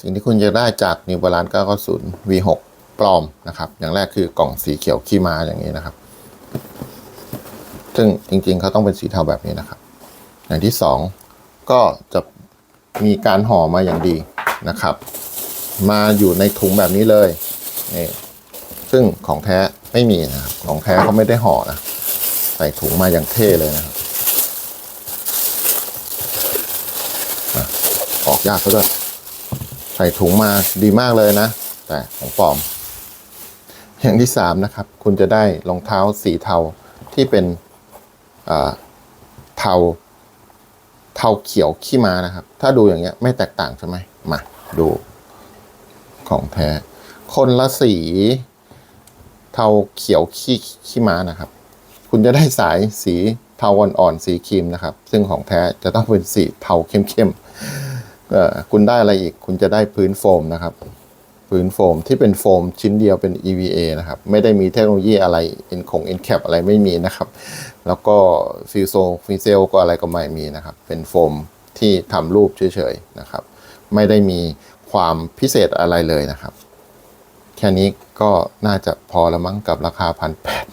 สิ่งที่คุณจะได้จาก New Balance 990 V6 ปลอมนะครับ อย่างแรกคือกล่องสีเขียวขี้มาอย่างนี้นะครับ ซึ่งจริงๆเขาต้องเป็นสีเทาแบบนี้นะครับ อย่างที่สองก็จะมีการห่อมาอย่างดีนะครับ มาอยู่ในถุงแบบนี้เลยนี่ซึ่งของแท้ไม่มีนะครับของแท้เขาไม่ได้ห่อนะใส่ถุงมาอย่างเท่เลยนะครับอออกยากซะด้วย ใส่ถุงมาดีมากเลยนะ แต่ของปลอม อย่างที่สามนะครับ คุณจะได้รองเท้าสีเทาที่เป็นอ่าเทาเทาเขียวขี้ม้านะครับ ถ้าดูอย่างเงี้ยไม่แตกต่างใช่ไหมมาดูของแท้ คนละสี เทาเขียวขี้ขี้ม้านะครับ คุณจะได้สายสีเทาอ่อนๆสีครีมนะครับ ซึ่งของแท้จะต้องเป็นสีเทาเข้มๆ คุณได้อะไรอีก คุณจะได้พื้นโฟมนะครับ พื้นโฟมที่เป็นโฟมชิ้นเดียวเป็น EVA นะครับ ไม่ได้มีเทคโนโลยีอะไรเอ็นคงเอ็นแคปอะไรไม่มีนะครับ แล้วก็ฟิลโซฟิเซลก็อะไรก็ไม่มีนะครับ เป็นโฟมที่ทำรูปเฉยๆนะครับ ไม่ได้มีความพิเศษอะไรเลยนะครับ แค่นี้ก็น่าจะพอละมั้งกับราคาพันแปด